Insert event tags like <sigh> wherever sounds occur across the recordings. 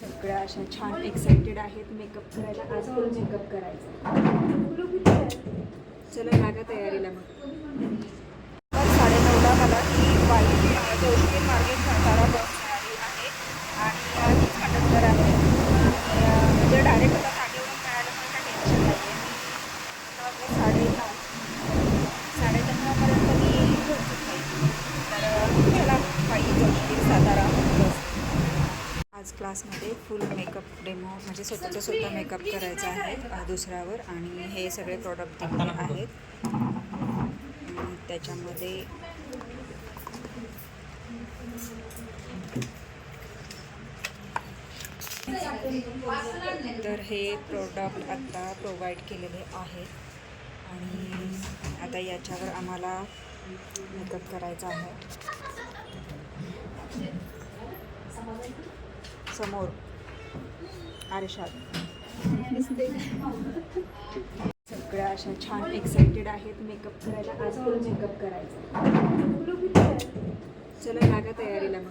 सगळ्या अशा छान एक्साइटेड आहेत. मेकअप करायला आज फुल मेकअप करायचा. चला लागा तयारीला मग. साडेनऊला मला की वाई जोशी मार्केट सातारा बस मिळाली आहे आणि हीच कंडक्टर आहे आणि, अं, म्हणजे डायरेक्ट आता जागेवरून मिळालं पण काही टेन्शन नाही आहे मी साडेनऊ साडेदहापर्यंत मी पोहोचत नाही तर चला वाई जोशी सातारा बस आज क्लासमध्ये फुल मेकअप डेमो म्हणजे स्वतःचा स्वतः मेकअप करायचा आहे दुसऱ्यावर. आणि हे सगळे प्रॉडक्ट तिकडे आहेत. आणि त्याच्यामध्ये तर हे प्रोडक्ट आत्ता प्रोव्हाइड केलेले आहेत आणि आता याच्यावर आम्हाला मेकअप करायचा आहे. समोर. आरशात सगळ्या अशा छान एक्साइटेड आहेत मेकअप करायला. आज पण मेकअप करायचा. चला लागा तयारीला मग.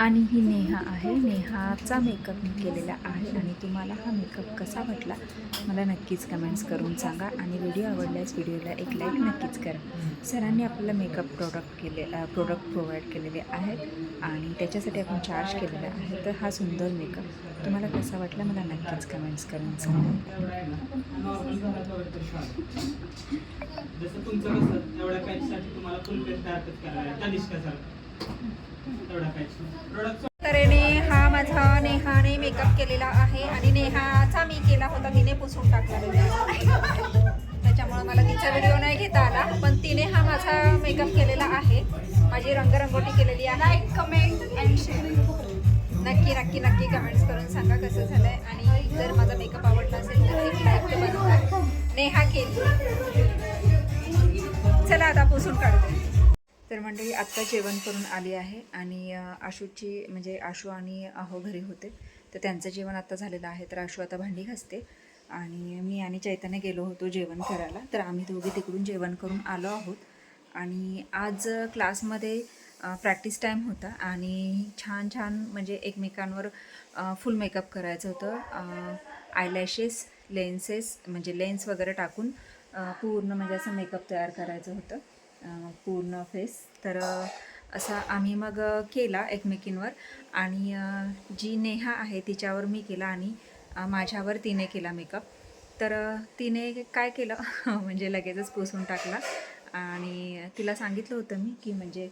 आणि ही नेहा आहे. नेहाचा मेकअप मी केलेला आहे आणि तुम्हाला हा मेकअप कसा वाटला मला नक्कीच कमेंट्स करून सांगा आणि व्हिडिओ आवडल्यास व्हिडिओला एक लाईक नक्कीच करा. सरांनी आपल्याला मेकअप प्रोडक्ट केले प्रोडक्ट प्रोव्हाइड केलेले आहेत आणि त्याच्यासाठी आपण चार्ज केलेला आहे. तर हा सुंदर मेकअप तुम्हाला कसा वाटला मला नक्कीच कमेंट्स करून सांगा. आहे तऱ्हेने हा माझा नेहाने मेकअप केलेला आहे आणि नेहाचा मी केला होता तिने पुसून टाकला. त्याच्यामुळे मला तिचा व्हिडिओ नाही घेता आला पण तिने हा माझा मेकअप केलेला आहे. माझी रंगरंगोटी केलेली आहे. लाईक कमेंट अँड शेअर नक्की नक्की नक्की कमेंट्स करून सांगा कसं झालंय. आणि जर माझा मेकअप आवडला असेल तर एक लाईक नेहा केली. चला आता पुसून काढते तर मंडळी आत्ता जेवण करून आली आहे आणि आशूची म्हणजे आशू आणि अहो घरी होते. तर त्यांचं जेवण आत्ता झालेलं आहे. तर आशू आता भांडी घासते आणि मी आणि चैतन्य गेलो होतो जेवण करायला. तर आम्ही दोघे तिकडून जेवण करून आलो आहोत. आणि आज क्लासमध्ये प्रॅक्टिस टाईम होता आणि छान छान म्हणजे एकमेकांवर फुल मेकअप करायचं होतं. आयलॅशेस लेन्सेस म्हणजे लेन्स वगैरे टाकून पूर्ण म्हणजे असं मेकअप तयार करायचं होतं. पूर्ण फेस. तर असा आम्ही मग केला एकमेकींवर. आणि जी नेहा आहे तिच्यावर मी केला आणि माझ्यावर तिने केला मेकअप तर तिने काय केलं? <laughs> म्हणजे लगेचच पुसून टाकला. आणि तिला सांगितलं होतं मी की म्हणजे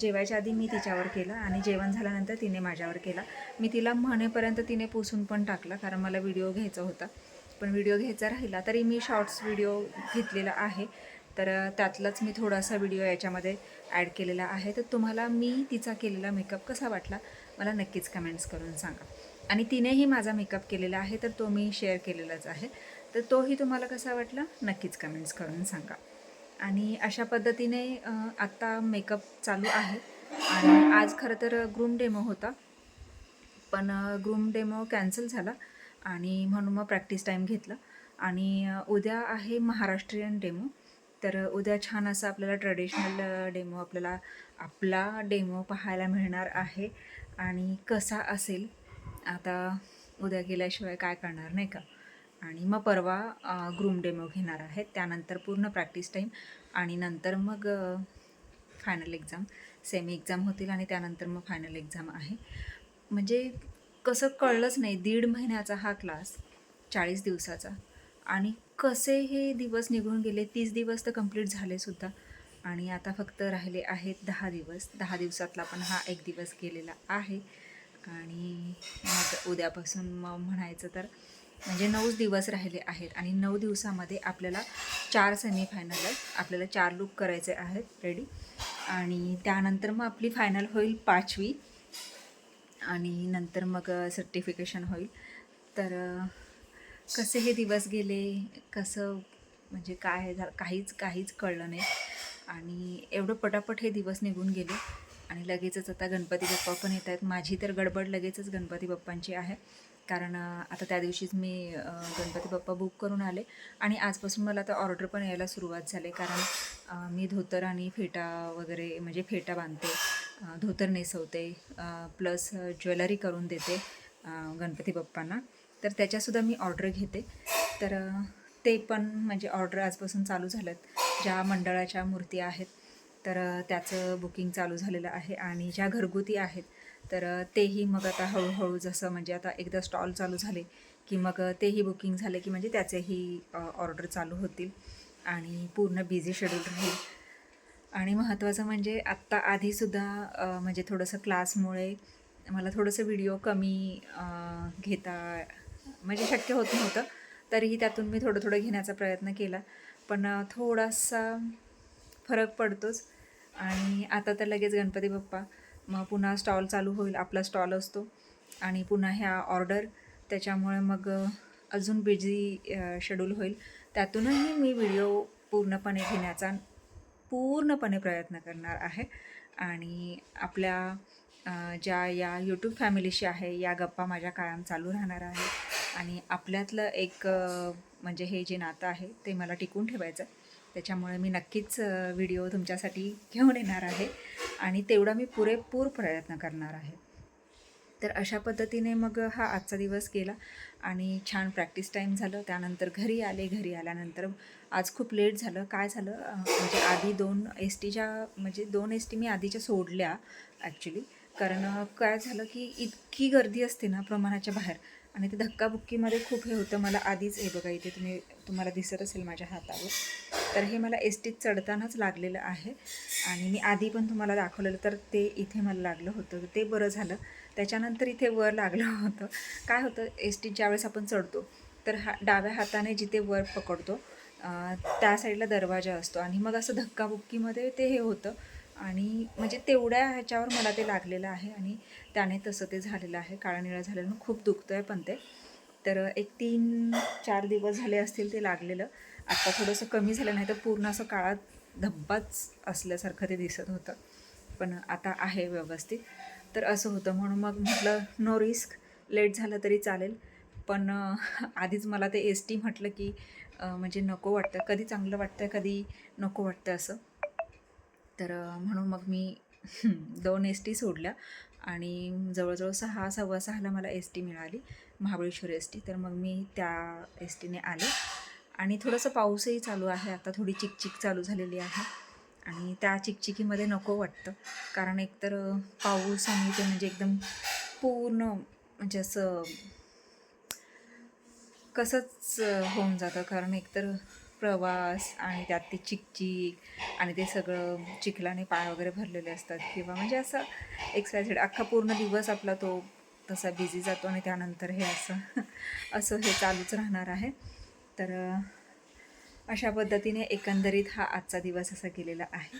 जेवायच्या आधी मी तिच्यावर केलं आणि जेवण झाल्यानंतर तिने माझ्यावर केला. मी तिला म्हणेपर्यंत तिने पुसून पण टाकला कारण मला व्हिडिओ घ्यायचा होता. पण व्हिडिओ घ्यायचा राहिला तरी मी शॉर्ट्स व्हिडिओ घेतलेला आहे. तर त्यातलाच मी थोडासा व्हिडिओ याच्यामध्ये ॲड केलेला आहे. तर तुम्हाला मी तिचा केलेला मेकअप कसा वाटला मला नक्कीच कमेंट्स करून सांगा. आणि तिनेही माझा मेकअप केलेला आहे तर तो मी शेअर केलेलाच आहे. तर तोही तुम्हाला कसा वाटला नक्कीच कमेंट्स करून सांगा. आणि अशा पद्धतीने आत्ता मेकअप चालू आहे. आणि आज खरं तर ग्रूम डेमो होता. पण ग्रूम डेमो कॅन्सल झाला आणि म्हणून मग प्रॅक्टिस टाईम घेतलं. आणि उद्या आहे महाराष्ट्रीयन डेमो. तर उद्या छान असं आपल्याला ट्रेडिशनल डेमो आपल्याला आपला डेमो पाहायला मिळणार आहे. आणि कसा असेल आता उद्या गेल्याशिवाय काय करणार नाही का? आणि मग परवा ग्रूम डेमो घेणार आहेत. त्यानंतर पूर्ण प्रॅक्टिस टाईम आणि नंतर मग फायनल एक्झाम सेमी एक्झाम होतील आणि त्यानंतर मग फायनल एक्झाम आहे. म्हणजे कसं कळलंच नाही दीड महिन्याचा हा क्लास चाळीस दिवसाचा. आणि कसे हे दिवस निघून गेले? तीस दिवस तर कंप्लीट झाले सुद्धा. आणि आता फक्त राहिले आहेत दहा दिवस. दहा दिवसातला पण हा एक दिवस गेलेला आहे. आणि मग उद्यापासून मग म्हणायचं तर म्हणजे नऊच दिवस राहिले आहेत. आणि नऊ दिवसामध्ये आपल्याला चार सेमीफायनल आहेत आपल्याला चार लूक करायचे आहेत. रेडी आणि त्यानंतर मग आपली फायनल होईल पाचवी. आणि नंतर मग सर्टिफिकेशन होईल. तर कसे हे दिवस गेले कसं म्हणजे काय झालं काहीच काहीच कळलं नाही. आणि एवढं पटापट हे दिवस निघून गेले. आणि लगेचच आता गणपती बाप्पा पण येत आहेत. माझी तर गडबड लगेचच गणपती बाप्पांची आहे. कारण आता त्या दिवशीच मी गणपती बाप्पा बुक करून आले. आणि आजपासून मला आता ऑर्डर पण यायला सुरुवात झाली. कारण मी धोतर आणि फेटा वगैरे म्हणजे फेटा बांधते धोतर नेसवते प्लस ज्वेलरी करून देते गणपती बाप्पांना. तर त्याच्यासुद्धा मी ऑर्डर घेते. तर ते पण म्हणजे ऑर्डर आजपासून चालू झालं ज्या मंडळाच्या मूर्ती आहेत तर त्याचं बुकिंग चालू झालेलं आहे आणि ज्या घरगुती आहेत तर तेही मग आता हळूहळू जसं म्हणजे आता एकदा स्टॉल चालू झाले की मग तेही बुकिंग झाले की म्हणजे त्याचेही ऑर्डर चालू होतील आणि पूर्ण बिझी शेड्यूल राहील. आणि महत्त्वाचं म्हणजे आत्ता आधीसुद्धा म्हणजे थोडंसं क्लासमुळे मला थोडंसं व्हिडिओ कमी घेता म्हणजे शक्य होत नव्हतं. तरीही त्यातून मी थोडं थोडं घेण्याचा प्रयत्न केला. पण थोडासा फरक पडतोच. आणि आता तर लगेच गणपती बाप्पा. मग पुन्हा स्टॉल चालू होईल आपला स्टॉल असतो. आणि पुन्हा ह्या ऑर्डर. त्याच्यामुळे मग अजून बिझी शेड्यूल होईल. त्यातूनही मी व्हिडिओ पूर्णपणे घेण्याचा पूर्णपणे प्रयत्न करणार आहे. आणि आपल्या ज्या या यूट्यूब फॅमिलीशी आहे या गप्पा माझ्या कायम चालू राहणार आहे आणि आपल्यातलं एक म्हणजे हे जे नातं आहे ते मला टिकून ठेवायचं आहे. त्याच्यामुळे मी नक्कीच व्हिडिओ तुमच्यासाठी घेऊन येणार आहे आणि तेवढा मी पुरेपूर प्रयत्न करणार आहे. तर अशा पद्धतीने मग हा आजचा दिवस गेला आणि छान प्रॅक्टिस टाईम झालं. त्यानंतर घरी आले घरी आल्यानंतर आज खूप लेट झालं. काय झालं? म्हणजे आधी दोन एस टीच्या म्हणजे दोन एस टी मी आधीच्या सोडल्या ॲक्च्युली कारण काय झालं की इतकी गर्दी असते ना प्रमाणाच्या बाहेर. आणि ते धक्काबुक्कीमध्ये खूप हे होतं. मला आधीच हे बघा इथे तुम्ही तुम्हाला दिसत असेल माझ्या हातावर. तर हे मला एस टीत चढतानाच लागलेलं आहे. आणि मी आधी पण तुम्हाला दाखवलेलं तर ते इथे मला लागलं होतं. तर ते बरं झालं. त्याच्यानंतर इथे वर लागलं होतं. काय होतं एस टीत ज्यावेळेस आपण चढतो तर हा डाव्या हाताने जिथे वर पकडतो त्या साईडला दरवाजा असतो. आणि मग असं धक्काबुक्कीमध्ये ते हे होतं. आणि म्हणजे तेवढ्या ह्याच्यावर मला ते लागलेलं आहे. आणि त्याने तसं ते झालेलं आहे. काळा निळा झालेलं खूप दुखतं आहे पण ते. तर एक तीन चार दिवस झाले असतील ते लागलेलं. आत्ता थोडंसं कमी झालं नाही तर पूर्ण असं काळात धब्बाच असल्यासारखं ते दिसत होतं. पण आता आहे व्यवस्थित. तर असं होतं. म्हणून मग म्हटलं नो रिस्क लेट झालं तरी चालेल. पण आधीच मला ते एस टी म्हटलं की म्हणजे नको वाटतं. कधी चांगलं वाटतं कधी नको वाटतं असं. तर म्हणून मग मी <laughs> दोन एस टी सोडल्या. आणि जवळजवळ सहा सव्वा सहाला मला एस टी मिळाली महाबळेश्वर एस टी तर मग मी त्या एस टीने आले. आणि थोडंसं पाऊसही चालू आहे आता थोडी चिकचिक चालू झालेली आहे. आणि त्या चिकचिकीमध्ये नको वाटतं. कारण एकतर पाऊस आणि ते म्हणजे एकदम पूर्ण म्हणजे असं कसंच होऊन जातं. कारण एकतर प्रवास आणि त्यात ती चिकचिक आणि ते सगळं चिखलाने पाय वगैरे भरलेले असतात. किंवा म्हणजे असं एक्सायटेड अख्खा पूर्ण दिवस आपला तो तसा बिझी जातो आणि त्यानंतर हे असं असं हे चालूच राहणार आहे. तर अशा पद्धतीने एकंदरीत हा आजचा दिवस असा गेलेला आहे.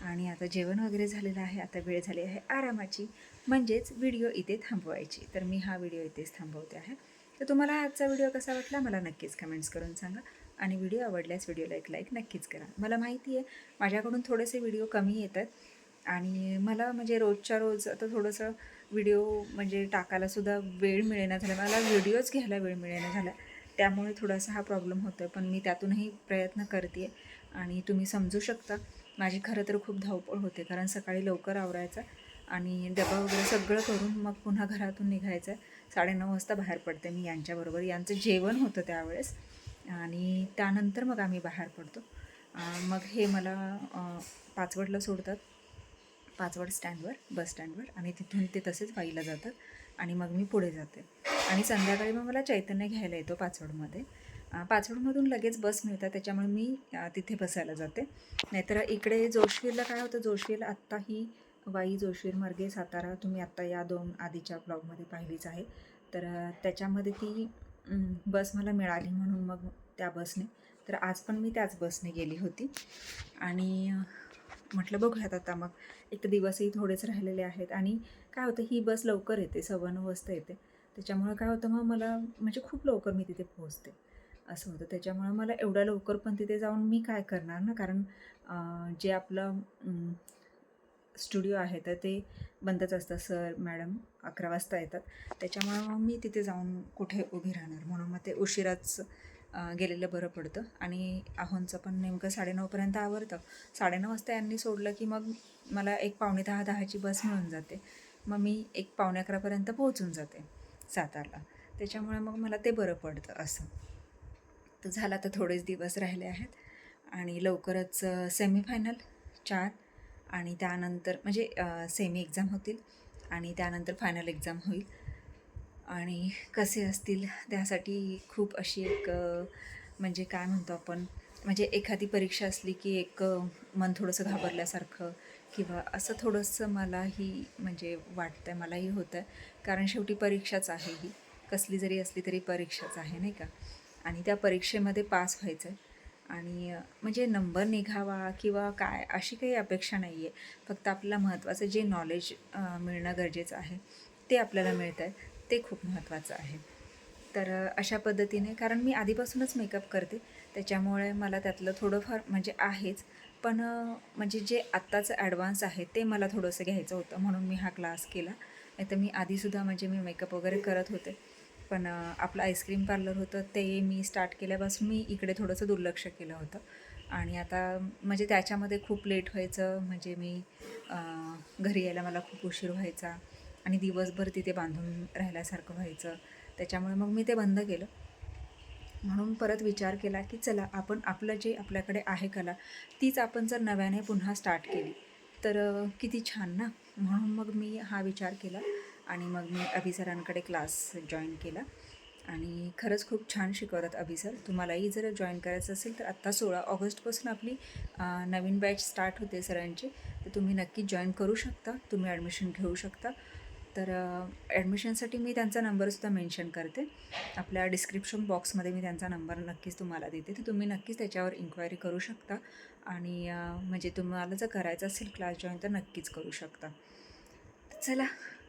आणि आता जेवण वगैरे झालेलं आहे आता वेळ झाली आहे आरामाची. म्हणजेच व्हिडिओ इथे थांबवायची. तर मी हा व्हिडिओ इथेच थांबवते आहे. तर तुम्हाला आजचा व्हिडिओ कसा वाटला? मला नक्कीच कमेंट्स करून सांगा. आणि व्हिडिओ आवडल्यास व्हिडिओला एक लाईक नक्कीच करा. मला माहिती आहे माझ्याकडून थोडेसे व्हिडिओ कमी येतात आणि मला म्हणजे रोजच्या रोज आता थोडंसं व्हिडिओ म्हणजे टाकायलासुद्धा वेळ मिळेना झाला. मला व्हिडिओज घ्यायला वेळ मिळेना झाला. त्यामुळे थोडासा हा प्रॉब्लेम होतो आहे पण मी त्यातूनही प्रयत्न करते आणि तुम्ही समजू शकता. माझी खरं तर खूप धावपळ होते कारण सकाळी लवकर आवरायचा आणि डबा वगैरे सगळं करून मग पुन्हा घरातून निघायचं. साडेनऊ वाजता बाहेर पडते मी यांच्याबरोबर. यांचं जेवण होतं त्यावेळेस. आणि त्यानंतर मग आम्ही बाहेर पडतो. मग हे मला पाचवडला सोडतात. पाचवड स्टँडवर बस स्टँडवर आणि तिथून ते तसेच वाईला जातात आणि मग मी पुढे जाते. आणि संध्याकाळी मग मला चैतन्य घ्यायला येतो पाचवडमध्ये. पाचवडमधून लगेच बस मिळतात त्याच्यामुळे मी तिथे बसायला जाते. नाहीतर इकडे जोशवीरला काय होतं जोशवीरला आत्ता ही वाई जोशवीर मार्गे सातारा तुम्ही आत्ता या दोन आधीच्या ब्लॉगमध्ये पाहिलीच आहे. तर त्याच्यामध्ये ती बस मला मिळाली म्हणून मग त्या बसने. तर आज पण मी त्याच बसने गेली होती. आणि म्हटलं बघूयात आता मग. एक तर दिवसही थोडेच राहिलेले आहेत आणि काय होतं ही बस लवकर येते सव्वा नऊ वाजता येते. त्याच्यामुळं काय होतं मग मला म्हणजे खूप लवकर मी तिथे पोहोचते. असं होतं. त्याच्यामुळं मला एवढ्या लवकर पण तिथे जाऊन मी काय करणार ना? कारण जे आपलं स्टुडिओ आहे तर ते बंदच असतं. सर मॅडम अकरा वाजता येतात. त्याच्यामुळं मग मी तिथे जाऊन कुठे उभी राहणार? म्हणून मग ते उशिराच गेलेलं बरं पडतं. आणि आहोंचं पण नेमकं साडेनऊपर्यंत आवरतं. साडेनऊ वाजता यांनी सोडलं की मग मला एक पावणे दहा दहाची बस मिळून जाते. मग मी एक पावणे अकरापर्यंत पोहोचून जाते सातारला. त्याच्यामुळे मग मला ते बरं पडतं असं. तर झालं तर थोडेच दिवस राहिले आहेत. आणि लवकरच सेमीफायनल चार. आणि त्यानंतर म्हणजे सेमी एक्झाम होतील आणि त्यानंतर फायनल एक्झाम होईल. आणि कसे असतील त्यासाठी खूप अशी एक म्हणजे काय म्हणतो आपण म्हणजे एखादी परीक्षा असली की एक मन थोडंसं घाबरल्यासारखं किंवा असं थोडंसं मलाही म्हणजे वाटतं आहे मलाही होतं आहे कारण शेवटी परीक्षाच आहे ही. कसली जरी असली तरी परीक्षाच आहे नाही का? आणि त्या परीक्षेमध्ये पास व्हायचं आहे आणि म्हणजे नंबर निघावा किंवा काय अशी काही अपेक्षा नाही आहे फक्त आपल्याला महत्त्वाचं जे नॉलेज मिळणं गरजेचं आहे ते आपल्याला मिळतं आहे ते खूप महत्त्वाचं आहे. तर अशा पद्धतीने कारण मी आधीपासूनच मेकअप करते त्याच्यामुळे मला त्यातलं थोडंफार म्हणजे आहेच. पण म्हणजे जे आत्ताचं ॲडव्हान्स आहे ते मला थोडंसं घ्यायचं होतं म्हणून मी हा क्लास केला. नाही तर मी आधीसुद्धा म्हणजे मी मेकअप वगैरे करत होते. पण आपलं आईस्क्रीम पार्लर होतं ते मी स्टार्ट केल्यापासून मी इकडे थोडंसं दुर्लक्ष केलं होतं. आणि आता म्हणजे त्याच्यामध्ये खूप लेट व्हायचं म्हणजे मी घरी यायला मला खूप उशीर व्हायचा आणि दिवसभर तिथे बांधून राहिल्यासारखं व्हायचं. त्याच्यामुळे मग मी ते बंद केलं. म्हणून परत विचार केला की चला आपण आपलं जे आपल्याकडे आहे कला तीच आपण जर नव्याने पुन्हा स्टार्ट केली तर किती छान ना? म्हणून मग मी हा विचार केला. आणि मग मी अभिसरांकडे क्लास जॉईन केला. आणि खरंच खूप छान शिकवतात अभिसर तुम्हालाही जर जॉईन करायचं असेल तर आत्ता सोळा ऑगस्टपासून आपली नवीन बॅच स्टार्ट होते सरांची. तर तुम्ही नक्की जॉईन करू शकता. तुम्ही ॲडमिशन घेऊ शकता. तर ॲडमिशनसाठी मी त्यांचा नंबरसुद्धा मेन्शन करते. आपल्या डिस्क्रिप्शन बॉक्समध्ये मी त्यांचा नंबर नक्कीच तुम्हाला देते. तर तुम्ही नक्कीच त्याच्यावर इन्क्वायरी करू शकता. आणि म्हणजे तुम्हाला जर करायचं असेल क्लास जॉईन तर नक्कीच करू शकता. चला